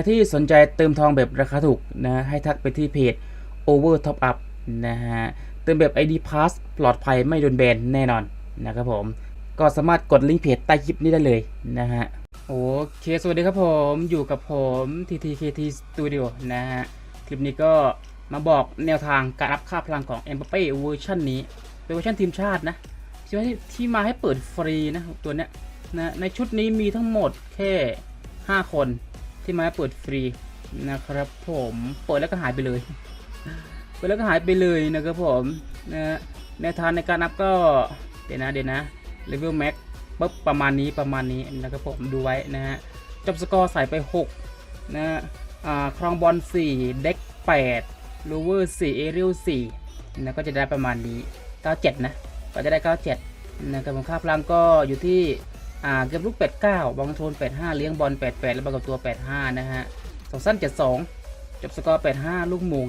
รที่สนใจเติมทองแบบราคาถูกนะ ให้ทักไปที่เพจ Over Top Up นะฮะ เติมแบบ ID Pass ปลอดภัยไม่โดนแบนแน่นอนนะครับผม ก็สามารถกดลิงก์เพจใต้คลิปนี้ได้เลยนะฮะ โอเค สวัสดีครับผม อยู่กับผม TTKT Studio นะฮะ คลิปนี้ก็มาบอกแนวทางการรับค่าพลังของ m อ p เป้เวอร์ชันนี้ เป็นเวอร์ชันทีมชาตินะที่ที่มาให้เปิดฟรีนะตัวเนี้ยนะในชุดนี้มีทั้งหมดแค่ 5 คน ที่มาเปิดฟรีนะครับผมเปิดแล้วก็หายไปเลยเปิดแล้วก็หายไปเลยนะครับผมนะแนวทางในการนับก็เดี๋ยวนะเดี๋ยวนะเลเวลแม็กปุ๊บประมาณนี้ประมาณนี้นะครับผมดูไว้นะฮะจบสกอร์ใส่ไป6นะฮะอ่าครองบอล4เด็ก8ลูเวอร์4เอเรียล4นะก็จะได้ประมาณนี้ 97 นะ ก็จะได้ 97 นะครับผมค่าพลังก็อยู่ที่ อ่าเก็บลูก 89 บอลโทน 85 เลี้ยงบอล 88 แล้วบอลกับตัว 85 นะฮะสองสั้น 72 จบสกอร์ 85 ลูกหม่ง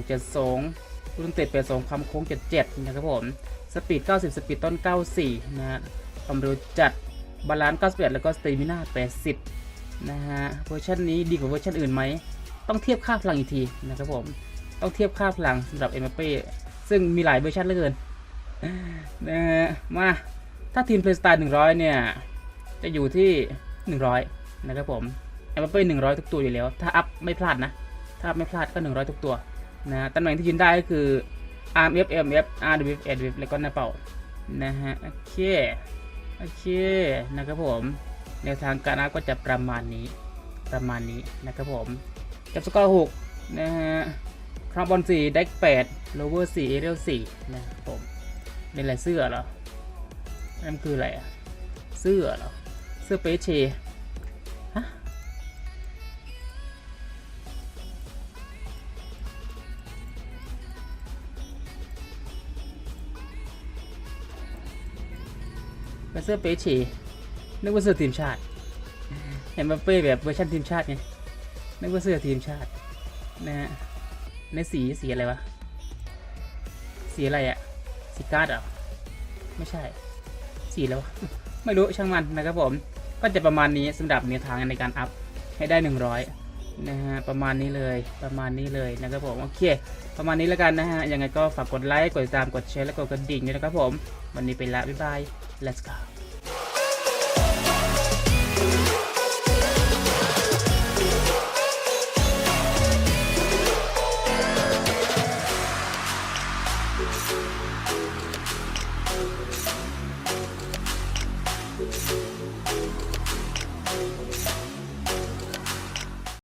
72 ลูกเตะ82คำโค้ง 77 นะครับผม สปีด 90 สปีดต้น 94 นะฮะความเร็วจัด บาลานซ์ 91 แล้วก็สเตมิน่า 80 นะฮะ เวอร์ชันนี้ดีกว่าเวอร์ชันอื่นไหม ต้องเทียบค่าพลังอีกทีนะครับผม ต้องเทียบค่าพลังสำหรับเอ็มเป้ซึ่งมีหลายเวอร์ชันเหลือเกินนะฮะมา ถ้าทีมเพลย์สไตล์100 เนี่ย จะอยู่ที่ 100 นะครับผมเอ็มเป้100ทุกตัวอยู่แล้ว ถ้าอัพไม่พลาดนะ ถ้าอัพไม่พลาดก็ 100 ทุกตัวนะตำแหน่งที่ยืนได้ก็คือ RMF MF RWF AWF แล้วก็หน้าเป่านะฮะโอเคโอเคนะครับผมแนวทางการอัพก็จะประมาณนี้ประมาณนี้นะครับผมจับสกอร์6นะฮะครองบอล4เด็ก8โลเวอร์4เอเรียล4นะครับผมเป็นอะไรเสื้อเหรอนั่นคืออะไรอะเสื้อเหรอ เสื้อเปเชฮะเป็นเสื้อเปเชนึกว่าเสื้อทีมชาติ เห็นมาเป้แบบเวอร์ชันทีมชาติไง นึกว่าเสื้อทีมชาติ นะฮะ ในสีสีอะไรวะ สีอะไรอะสีการ์ดเหรอไม่ใช่ สีแล้ว ไม่รู้ช่างมันนะครับผม ก็จะประมาณนี้สำหรับแนวทางในการอัพให้ได้ 100นะฮะประมาณนี้เลยประมาณนี้เลยนะครับผมโอเค ประมาณนี้แล้วกันนะฮะยังไงก็ฝากกดไลค์กดติดตามกดแชร์และกดกระดิ่งด้วยนะครับผม วันนี้ไปละบ๊ายบาย let's go Thank.